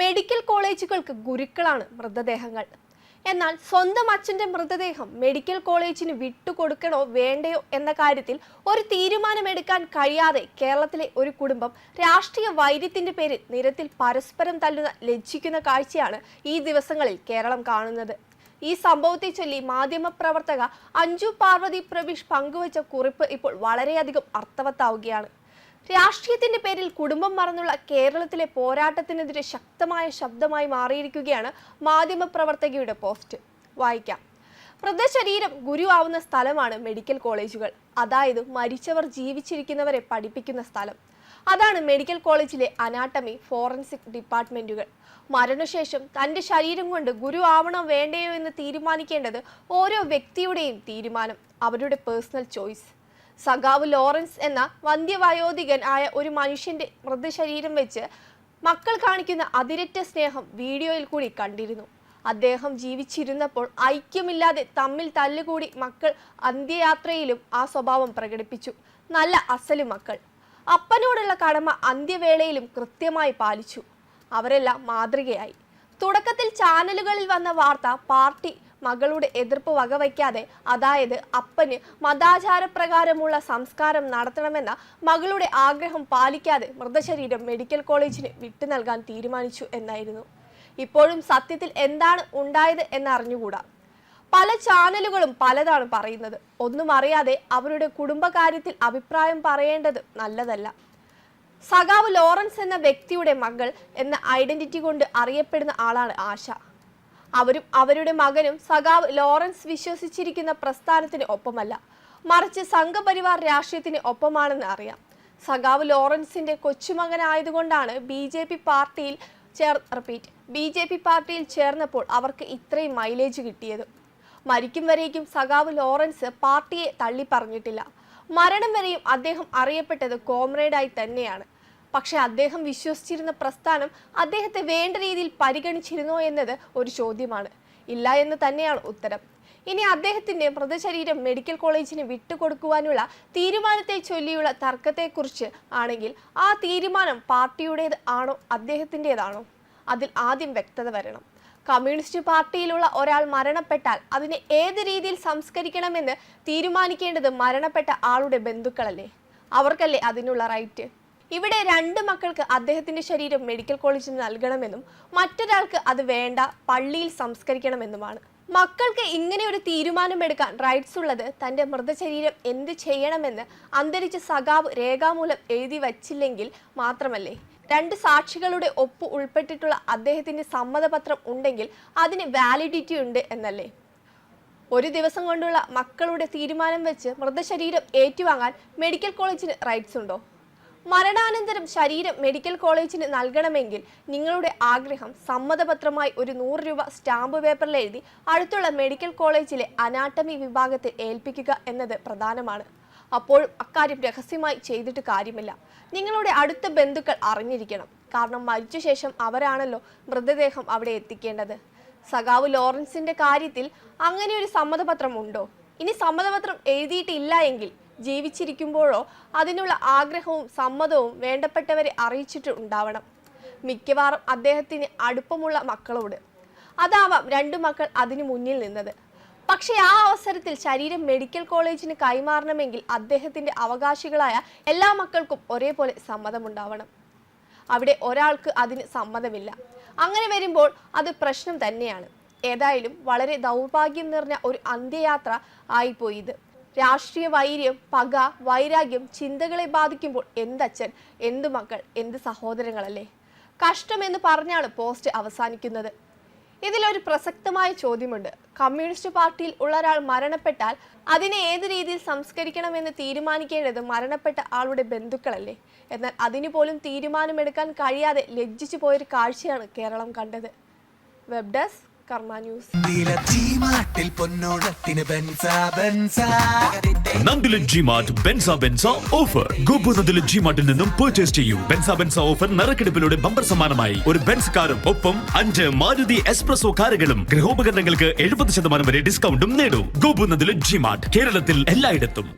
Medical കോളേജുകൾക്ക് ഗുരുക്കളാണ് മൃതദേഹങ്ങൾ. എന്നാൽ സ്വന്തം അച്ഛന്റെ മൃതദേഹം മെഡിക്കൽ കോളേജിന് വിട്ടുകൊടുക്കണോ വേണ്ടയോ എന്ന കാര്യത്തിൽ ഒരു തീരുമാനമെടുക്കാൻ കഴിയാതെ കേരളത്തിലെ ഒരു കുടുംബം രാഷ്ട്രീയ വൈര്യത്തിന്റെ പേരിൽ നിരത്തിൽ പരസ്പരം തല്ലുന്ന ലജ്ജിക്കുന്ന കാഴ്ചയാണ് ഈ ദിവസങ്ങളിൽ കേരളം കാണുന്നത്. ഈ സംഭവത്തെ ചൊല്ലി മാധ്യമപ്രവർത്തക അഞ്ജു പാർവതി പ്രവീഷ് പങ്കുവച്ച കുറിപ്പ് ഇപ്പോൾ വളരെയധികം അർത്ഥവത്താവുകയാണ്. രാഷ്ട്രീയത്തിന്റെ പേരിൽ കുടുംബം മറന്നുള്ള കേരളത്തിലെ പോരാട്ടത്തിനെതിരെ ശക്തമായ ശബ്ദമായി മാറിയിരിക്കുകയാണ് മാധ്യമപ്രവർത്തകയുടെ പോസ്റ്റ്. വായിക്കാം. മൃതശരീരം ഗുരു ആവുന്ന സ്ഥലമാണ് മെഡിക്കൽ കോളേജുകൾ. അതായത് മരിച്ചവർ ജീവിച്ചിരിക്കുന്നവരെ പഠിപ്പിക്കുന്ന സ്ഥലം. അതാണ് മെഡിക്കൽ കോളേജിലെ അനാട്ടമി ഫോറൻസിക് ഡിപ്പാർട്ട്മെന്റുകൾ. മരണശേഷം തന്റെ ശരീരം കൊണ്ട് ഗുരു ആവണോ വേണ്ടയോ എന്ന് തീരുമാനിക്കേണ്ടത് ഓരോ വ്യക്തിയുടെയും തീരുമാനം അവരുടെ പേഴ്സണൽ ചോയ്സ്. സഖാവ് ലോറൻസ് എന്ന വന്ധ്യവയോധികൻ ആയ ഒരു മനുഷ്യന്റെ മൃതശരീരം വെച്ച് മക്കൾ കാണിക്കുന്ന അതിരറ്റ സ്നേഹം വീഡിയോയിൽ കൂടി കണ്ടിരുന്നു. അദ്ദേഹം ജീവിച്ചിരുന്നപ്പോൾ ഐക്യമില്ലാതെ തമ്മിൽ തല്ലുകൂടി മക്കൾ അന്ത്യയാത്രയിലും ആ സ്വഭാവം പ്രകടിപ്പിച്ചു. നല്ല അസൽ മക്കൾ. അപ്പനോടുള്ള കടമ അന്ത്യവേളയിലും കൃത്യമായി പാലിച്ചു. അവരെല്ലാം മാതൃകയായി. തുടക്കത്തിൽ ചാനലുകളിൽ വന്ന വാർത്ത പാർട്ടി മകളുടെ എതിർപ്പ് വകവയ്ക്കാതെ അതായത് അപ്പന് മതാചാരപ്രകാരമുള്ള സംസ്കാരം നടത്തണമെന്ന മകളുടെ ആഗ്രഹം പാലിക്കാതെ മൃതശരീരം മെഡിക്കൽ കോളേജിന് വിട്ടു നൽകാൻ തീരുമാനിച്ചു എന്നായിരുന്നു. ഇപ്പോഴും സത്യത്തിൽ എന്താണ് ഉണ്ടായത് എന്നറിഞ്ഞുകൂടാ. പല ചാനലുകളും പലതാണ് പറയുന്നത്. ഒന്നും അറിയാതെ അവരുടെ കുടുംബകാര്യത്തിൽ അഭിപ്രായം പറയേണ്ടത് നല്ലതല്ല. സഖാവ് ലോറൻസ് എന്ന വ്യക്തിയുടെ മകൾ എന്ന ഐഡന്റിറ്റി കൊണ്ട് അറിയപ്പെടുന്ന ആളാണ് ആശ. അവരും അവരുടെ മകനും സഖാവ് ലോറൻസ് വിശ്വസിച്ചിരിക്കുന്ന പ്രസ്ഥാനത്തിന് ഒപ്പമല്ല. മറിച്ച് സംഘപരിവാർ രാഷ്ട്രീയത്തിന് ഒപ്പമാണെന്ന് അറിയാം. സഖാവ് ലോറൻസിന്റെ കൊച്ചുമകനായതുകൊണ്ടാണ് ബി ജെ പി പാർട്ടിയിൽ ചേർ റിപ്പീറ്റ് ബി ജെ പി പാർട്ടിയിൽ ചേർന്നപ്പോൾ അവർക്ക് ഇത്രയും മൈലേജ് കിട്ടിയത്. മരിക്കും വരേക്കും സഖാവ് ലോറൻസ് പാർട്ടിയെ തള്ളി പറഞ്ഞിട്ടില്ല മരണം വരെയും അദ്ദേഹം അറിയപ്പെട്ടത് കോമ്രേഡായി തന്നെയാണ്. പക്ഷെ അദ്ദേഹം വിശ്വസിച്ചിരുന്ന പ്രസ്ഥാനം അദ്ദേഹത്തെ വേണ്ട രീതിയിൽ പരിഗണിച്ചിരുന്നോ എന്നത് ഒരു ചോദ്യമാണ്. ഇല്ല എന്ന് തന്നെയാണ് ഉത്തരം. ഇനി അദ്ദേഹത്തിന്റെ മൃതശരീരം മെഡിക്കൽ കോളേജിന് വിട്ടുകൊടുക്കുവാനുള്ള തീരുമാനത്തെ ചൊല്ലിയുള്ള തർക്കത്തെക്കുറിച്ച് ആണെങ്കിൽ ആ തീരുമാനം പാർട്ടിയുടേത് ആണോ അദ്ദേഹത്തിന്റെതാണോ? അതിൽ ആദ്യം വ്യക്തത വരണം. കമ്മ്യൂണിസ്റ്റ് പാർട്ടിയിലുള്ള ഒരാൾ മരണപ്പെട്ടാൽ അതിനെ ഏത് രീതിയിൽ സംസ്കരിക്കണമെന്ന് തീരുമാനിക്കേണ്ടത് മരണപ്പെട്ട ആളുടെ ബന്ധുക്കളല്ലേ? അവർക്കല്ലേ അതിനുള്ള റൈറ്റ്? ഇവിടെ രണ്ട് മക്കൾക്ക് അദ്ദേഹത്തിന്റെ ശരീരം മെഡിക്കൽ കോളേജിൽ നൽകണമെന്നും മറ്റൊരാൾക്ക് അത് വേണ്ട പള്ളിയിൽ സംസ്കരിക്കണമെന്നുമാണ്. മക്കൾക്ക് ഇങ്ങനെ ഒരു തീരുമാനമെടുക്കാൻ റൈറ്റ്സ് ഉള്ളത് തന്റെ മൃതശരീരം എന്ത് ചെയ്യണമെന്ന് അന്തരിച്ച സഖാവ് രേഖാമൂലം എഴുതി വച്ചില്ലെങ്കിൽ മാത്രമല്ലേ? രണ്ട് സാക്ഷികളുടെ ഒപ്പ് ഉൾപ്പെട്ടിട്ടുള്ള അദ്ദേഹത്തിന്റെ സമ്മതപത്രം ഉണ്ടെങ്കിൽ അതിന് വാലിഡിറ്റി ഉണ്ട് എന്നല്ലേ? ഒരു ദിവസം കൊണ്ടുള്ള മക്കളുടെ തീരുമാനം വെച്ച് മൃതശരീരം ഏറ്റുവാങ്ങാൻ മെഡിക്കൽ കോളേജിന് റൈറ്റ്സ് ഉണ്ടോ? മരണാനന്തരം ശരീരം മെഡിക്കൽ കോളേജിന് നൽകണമെങ്കിൽ നിങ്ങളുടെ ആഗ്രഹം സമ്മതപത്രമായി ഒരു നൂറ് രൂപ സ്റ്റാമ്പ് പേപ്പറിൽ എഴുതി അടുത്തുള്ള മെഡിക്കൽ കോളേജിലെ അനാട്ടമി വിഭാഗത്തിൽ ഏൽപ്പിക്കുക എന്നത് പ്രധാനമാണ്. അപ്പോൾ അക്കാര്യം രഹസ്യമായി ചെയ്തിട്ട് കാര്യമില്ല. നിങ്ങളുടെ അടുത്ത ബന്ധുക്കൾ അറിഞ്ഞിരിക്കണം. കാരണം മരിച്ച ശേഷം അവരാണല്ലോ മൃതദേഹം അവിടെ എത്തിക്കേണ്ടത്. സഖാവ് ലോറൻസിന്റെ കാര്യത്തിൽ അങ്ങനെ ഒരു സമ്മതപത്രം ഉണ്ടോ ഇനി സമ്മതപത്രം എഴുതിയിട്ടില്ല എങ്കിൽ ജീവിച്ചിരിക്കുമ്പോഴോ അതിനുള്ള ആഗ്രഹവും സമ്മതവും വേണ്ടപ്പെട്ടവരെ അറിയിച്ചിട്ട് ഉണ്ടാവണം. മിക്കവാറും അദ്ദേഹത്തിന് അടുപ്പമുള്ള മക്കളോട്. അതാവാം രണ്ടു മക്കൾ അതിനു മുന്നിൽ നിന്നത്. പക്ഷേ ആ അവസരത്തിൽ ശരീരം മെഡിക്കൽ കോളേജിന് കൈമാറണമെങ്കിൽ അദ്ദേഹത്തിന്റെ അവകാശികളായ എല്ലാ മക്കൾക്കും ഒരേപോലെ സമ്മതമുണ്ടാവണം. അവിടെ ഒരാൾക്ക് അതിന് സമ്മതമില്ല. അങ്ങനെ വരുമ്പോൾ അത് പ്രശ്നം തന്നെയാണ്. ഏതായാലും വളരെ ദൗർഭാഗ്യം നിറഞ്ഞ ഒരു അന്ത്യയാത്ര ആയിപ്പോയി ഇത്. രാഷ്ട്രീയ വൈര്യം പക വൈരാഗ്യം ചിന്തകളെ ബാധിക്കുമ്പോൾ എന്തച്ഛൻ എന്ത് മക്കൾ എന്ത് സഹോദരങ്ങളല്ലേ? കഷ്ടമെന്ന് പറഞ്ഞാണ് പോസ്റ്റ് അവസാനിക്കുന്നത്. ഇതിലൊരു പ്രസക്തമായ ചോദ്യമുണ്ട്. കമ്മ്യൂണിസ്റ്റ് പാർട്ടിയിൽ ഉള്ള ഒരാൾ മരണപ്പെട്ടാൽ അതിനെ ഏത് രീതിയിൽ സംസ്കരിക്കണമെന്ന് തീരുമാനിക്കേണ്ടത് മരണപ്പെട്ട ആളുടെ ബന്ധുക്കളല്ലേ? എന്നാൽ അതിനു പോലും തീരുമാനമെടുക്കാൻ കഴിയാതെ ലജ്ജിച്ചു പോയൊരു കാഴ്ചയാണ് കേരളം കണ്ടത്. Web desk Karma news. ബെൻസ ബെൻസ. ഓഫർ. നിന്നും പർച്ചേസ് ചെയ്യൂ. ബെൻസ ബെൻസ ഓഫർ നറുക്കെടുപ്പിലൂടെ ബമ്പർ സമ്മാനമായി. ഒരു ബെൻസ് കാറും ഒപ്പം അഞ്ച് മാരുതി എക്സ്പ്രസോ കാറുകളും. ഗൃഹോപകരണങ്ങൾക്ക് എഴുപത് ശതമാനം വരെ ഡിസ്കൗണ്ടും നേടൂ. ഗോപു ജിമാർട്ട് കേരളത്തിൽ എല്ലായിടത്തും.